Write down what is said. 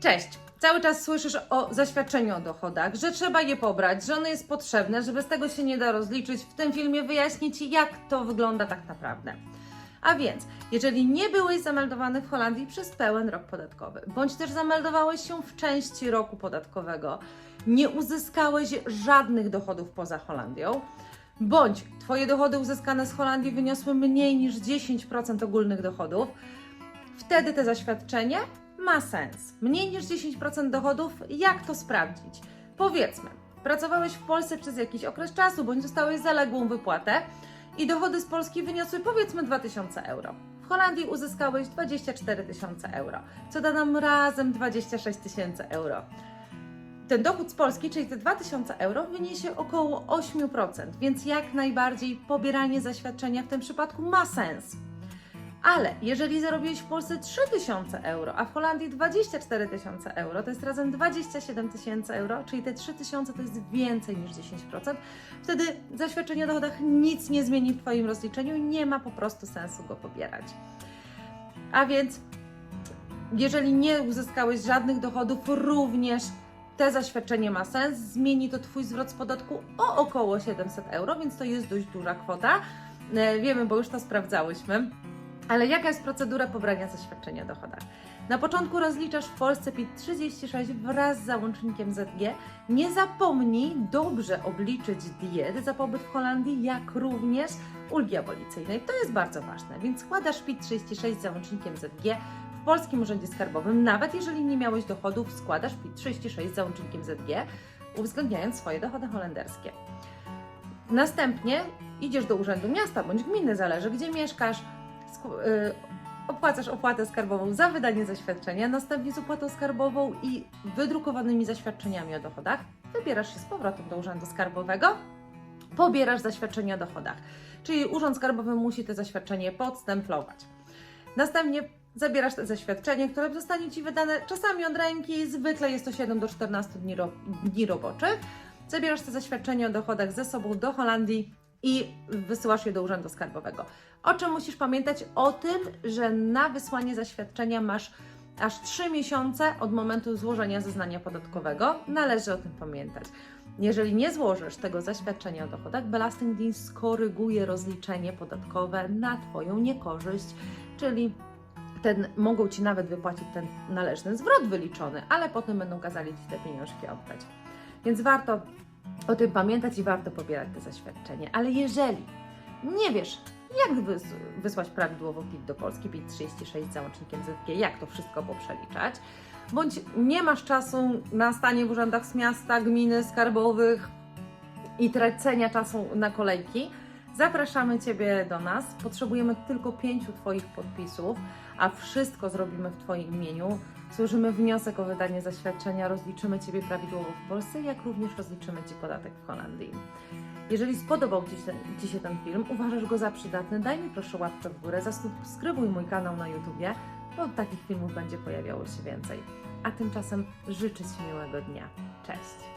Cześć! Cały czas słyszysz o zaświadczeniu o dochodach, że trzeba je pobrać, że ono jest potrzebne, że bez tego się nie da rozliczyć. W tym filmie wyjaśnię Ci, jak to wygląda tak naprawdę. A więc, jeżeli nie byłeś zameldowany w Holandii przez pełen rok podatkowy, bądź też zameldowałeś się w części roku podatkowego, nie uzyskałeś żadnych dochodów poza Holandią, bądź Twoje dochody uzyskane z Holandii wyniosły mniej niż 10% ogólnych dochodów, wtedy to zaświadczenie ma sens. Mniej niż 10% dochodów, jak to sprawdzić? Powiedzmy, pracowałeś w Polsce przez jakiś okres czasu, bądź dostałeś zaległą wypłatę i dochody z Polski wyniosły powiedzmy 2000 euro. W Holandii uzyskałeś 24 tysiące euro, co da nam razem 26 tysięcy euro. Ten dochód z Polski, czyli te 2000 euro, wyniesie około 8%, więc jak najbardziej pobieranie zaświadczenia w tym przypadku ma sens. Ale jeżeli zarobiłeś w Polsce 3000 euro, a w Holandii 24 tysiące euro, to jest razem 27 tysięcy euro, czyli te 3000 to jest więcej niż 10%, wtedy zaświadczenie o dochodach nic nie zmieni w Twoim rozliczeniu nie ma po prostu sensu go pobierać. A więc, jeżeli nie uzyskałeś żadnych dochodów, również te zaświadczenie ma sens, zmieni to Twój zwrot z podatku o około 700 euro, więc to jest dość duża kwota. E, Wiemy, bo już to sprawdzałyśmy. Ale jaka jest procedura pobrania zaświadczenia o dochodach? Na początku rozliczasz w Polsce PIT 36 wraz z załącznikiem ZG. Nie zapomnij dobrze obliczyć diet za pobyt w Holandii, jak również ulgi abolicyjnej. To jest bardzo ważne, więc składasz PIT 36 z załącznikiem ZG w Polskim Urzędzie Skarbowym. Nawet jeżeli nie miałeś dochodów, składasz PIT 36 z załącznikiem ZG, uwzględniając swoje dochody holenderskie. Następnie idziesz do Urzędu Miasta bądź gminy, zależy gdzie mieszkasz, opłacasz opłatę skarbową za wydanie zaświadczenia, następnie z opłatą skarbową i wydrukowanymi zaświadczeniami o dochodach wybierasz się z powrotem do Urzędu Skarbowego, pobierasz zaświadczenie o dochodach, czyli Urząd Skarbowy musi to zaświadczenie podstemplować. Następnie zabierasz to zaświadczenie, które zostanie Ci wydane czasami od ręki, zwykle jest to 7 do 14 dni, ro- dni roboczych. Zabierasz to zaświadczenie o dochodach ze sobą do Holandii i wysyłasz je do Urzędu Skarbowego. O czym musisz pamiętać? O tym, że na wysłanie zaświadczenia masz aż 3 miesiące od momentu złożenia zeznania podatkowego. Należy o tym pamiętać. Jeżeli nie złożysz tego zaświadczenia o dochodach, Belastingdienst skoryguje rozliczenie podatkowe na Twoją niekorzyść, czyli ten, mogą Ci nawet wypłacić ten należny zwrot wyliczony, ale potem będą kazali Ci te pieniążki oddać. Więc warto o tym pamiętać i warto pobierać te zaświadczenie. Ale jeżeli nie wiesz, jak wys- wysłać prawidłowo PIT do Polski, PIT 36 z załącznikiem ZG, jak to wszystko poprzeliczać, bądź nie masz czasu na stanie w urzędach z miasta, gminy, skarbowych i tracenia czasu na kolejki, zapraszamy Ciebie do nas. Potrzebujemy tylko pięciu Twoich podpisów, a wszystko zrobimy w Twoim imieniu. Złożymy wniosek o wydanie zaświadczenia, rozliczymy Ciebie prawidłowo w Polsce, jak również rozliczymy Ci podatek w Holandii. Jeżeli spodobał Ci Ci się ten film, uważasz go za przydatny, daj mi proszę łapkę w górę, zasubskrybuj mój kanał na YouTubie, bo takich filmów będzie pojawiało się więcej. A tymczasem życzę Ci miłego dnia. Cześć!